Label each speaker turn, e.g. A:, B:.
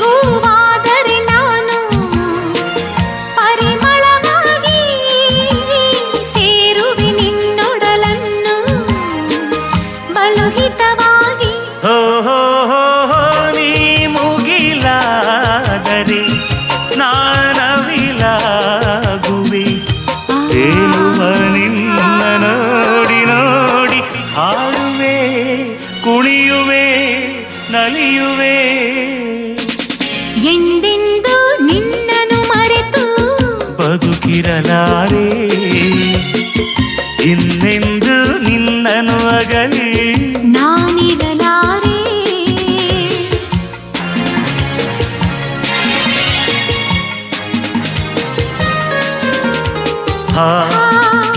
A: ಹೂವಾದರಿ ನಾನು ಪರಿಮಳಿ ಸೇರುವಿ ನಿನ್ನುಡಲನ್ನು ಬಲುಹಿತವಾಗಿ
B: ಓ ಹೋ ಹೋ ಹೋ ನೀ ಮುಗಿಲಾದರಿ ನಾನಗುವೆ ನಿಮ್ಮ ನೋಡಿ ನೋಡಿ ಹಾವೇ ನಲಿಯುವೆ ಇರಲಾರೆ ಇನ್ನೆಂದು ನಿನ್ನನು ಅಗಲಿ
A: ನಾನಿರಲಾರೆ
B: ಹಾ